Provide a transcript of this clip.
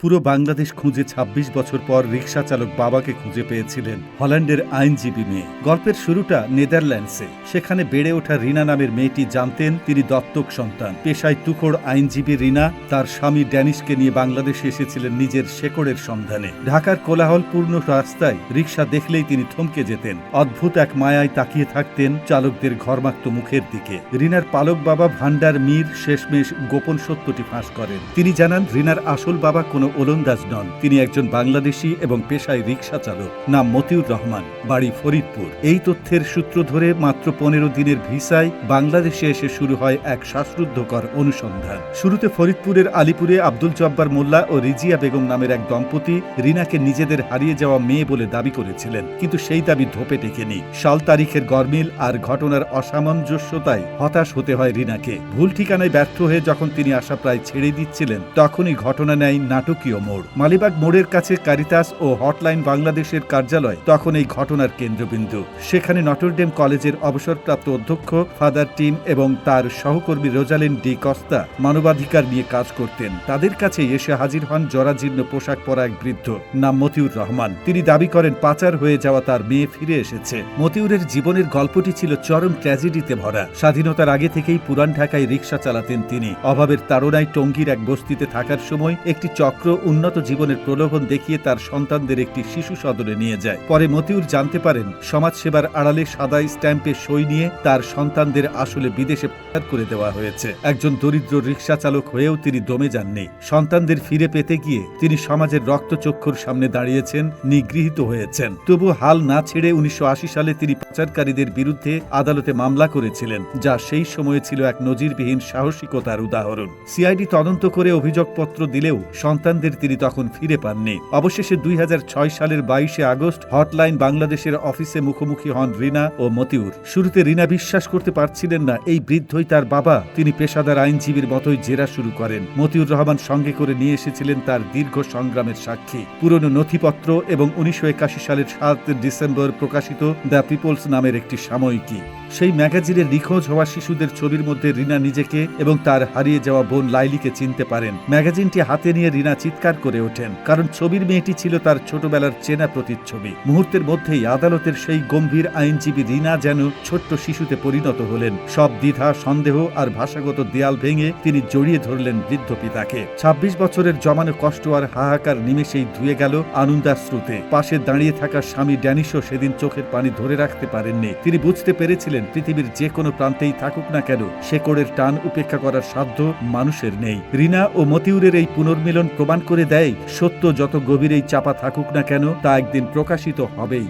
পুরো বাংলাদেশ খুঁজে ২৬ বছর পর রিক্সা চালক বাবাকে খুঁজে পেয়েছিলেন হল্যান্ডের আইনজীবী মেয়ে। গল্পের শুরুটা নেদারল্যান্ডসে। সেখানে বেড়ে ওঠা রিনা নামের মেয়েটি জানতেন তিনি দত্তক সন্তান। পেশায় তুখোড় আইনজীবী রিনা, তার স্বামী ড্যানিশকে নিয়ে বাংলাদেশে এসেছিলেন নিজের শেকড়ের সন্ধানে। ঢাকার কোলাহলপূর্ণ রাস্তায় রিক্সা দেখলেই তিনি থমকে যেতেন। অদ্ভুত এক মায়ায় তাকিয়ে থাকতেন চালকদের ঘরমাক্ত মুখের দিকে। রিনার পালক বাবা ভান্ডার মীর শেষমেশ গোপন সত্যটি ফাঁস করেন। তিনি জানান, রিনার আসল বাবা কোনো ওলন্দাজ নন। তিনি একজন বাংলাদেশি এবং পেশায় রিকশা চালক। নাম মতিউর রহমান, বাড়ি ফরিদপুর। এই তথ্যের সূত্র ধরে মাত্র পনেরো দিনের ভিসায় বাংলাদেশে এসে শুরু হয় এক শ্বাসরুদ্ধকর অনুসন্ধান। শুরুতে ফরিদপুরের আলিপুরে আব্দুল জব্বার মোল্লা ও রিজিয়া বেগম নামের এক দম্পতি রিনাকে নিজেদের হারিয়ে যাওয়া মেয়ে বলে দাবি করেছিলেন, কিন্তু সেই দাবি ধোপে টেকেনি। সাল তারিখের গরমিল আর ঘটনার অসামঞ্জস্যতায় হতাশ হতে হয় রিনাকে। ভুল ঠিকানায় ব্যর্থ হয়ে যখন তিনি আশা প্রায় ছেড়ে দিচ্ছিলেন, তখনই ঘটনা নেয় নাটকীয় মোড়। মালিবাগ মোড়ের কাছে কারিতাস ও হটলাইন বাংলাদেশের কার্যালয় তখন এই ঘটনার কেন্দ্রবিন্দু। সেখানে নটরডেম কলেজের অবসরপ্রাপ্ত অধ্যক্ষ, ফাদার টিম এবং তার সহকর্মী রোজালিন ডি কস্তা মানবাধিকার নিয়ে কাজ করতেন। তাদের কাছে এসে হাজির হন জরাজীর্ণ পোশাক পরা এক বৃদ্ধ, নাম মতিউর রহমান। তিনি দাবি করেন, পাচার হয়ে যাওয়া তার মেয়ে ফিরে এসেছে। মতিউরের জীবনের গল্পটি ছিল চরম ট্র্যাজেডিতে ভরা। স্বাধীনতার আগে থেকেই পুরান ঢাকায় রিকশা চালাতেন তিনি। অভাবের তাড়নায় টঙ্গীর এক বস্তিতে থাকার সময় একটি চক্র উন্নত জীবনের প্রলোভন দেখিয়ে তার সন্তানদের একটি শিশু সদনে নিয়ে যায়। পরে মতিউর জানতে পারেন, সমাজসেবার আড়ালে সাদা স্ট্যাম্পে সই নিয়ে তার সন্তানদের আসলে বিদেশে করে দেওয়া হয়েছে। একজন দরিদ্র রিকশা চালক হয়েও তিনি দমে যাননি। সন্তানদের ফিরে পেতে গিয়ে তিনি সমাজের রক্তচক্ষুর সামনে দাঁড়িয়েছেন, নিগৃহীত হয়েছেন। তবু হাল না ছেড়ে উনিশশো আশি সালে তিনি পাচারকারীদের বিরুদ্ধে আদালতে মামলা করেছিলেন, যা সেই সময়ে ছিল এক নজিরবিহীন সাহসিকতার উদাহরণ। সিআইডি তদন্ত করে অভিযোগপত্র দিলেও সন্তানদের তিনি তখন ফিরে পাননি। অবশেষে দুই হাজার ছয় সালের বাইশে আগস্ট হটলাইন বাংলাদেশের অফিসে মুখোমুখি হন রিনা ও মতিউর। শুরুতে রিনা বিশ্বাস করতে পারছিলেন না, এই বৃদ্ধই তার বাবা। তিনি পেশাদার আইনজীবীর মতোই জেরা শুরু করেন। মতিউর রহমান সঙ্গে করে নিয়ে এসেছিলেন তার দীর্ঘ সংগ্রামের সাক্ষী। পুরনো নথিপত্র এবং উনিশশো একাশি সালের সাত ডিসেম্বর প্রকাশিত দ্য পিপলস নামের একটি সাময়িকী। সেই ম্যাগাজিনে নিখোঁজ হওয়া শিশুদের ছবির মধ্যে রিনা নিজেকে এবং তার হারিয়ে যাওয়া বোন লাইলিকে চিনতে পারেন। ম্যাগাজিনটি হাতে নিয়ে রিনা চিৎকার করে ওঠেন, কারণ ছবির মেয়েটি ছিল তার ছোটবেলার চেনা প্রতিচ্ছবি। মুহূর্তের মধ্যেই আদালতের সেই গম্ভীর আইনজীবী রিনা যেন ছোট্ট শিশুতে পরিণত হলেন। সব দ্বিধা, সন্দেহ আর ভাষাগত দেয়াল ভেঙে তিনি জড়িয়ে ধরলেন বৃদ্ধ পিতাকে। ২৬ বছরের জমানো কষ্ট আর হাহাকার নিমেষেই ধুয়ে গেল আনন্দাশ্রুতে। পাশে দাঁড়িয়ে থাকা স্বামী ড্যানিশও সেদিন চোখের পানি ধরে রাখতে পারেননি। তিনি বুঝতে পেরেছিলেন পৃথিবীর যে কোনো প্রান্তেই থাকুক না কেন, শেকড়ের টান উপেক্ষা করার সাধ্য মানুষের নেই। রিনা ও মতিউরের এই পুনর্মিলন প্রমাণ করে দেয়, সত্য যত গভীরেই চাপা থাকুক না কেন, তা একদিন প্রকাশিত হবেই।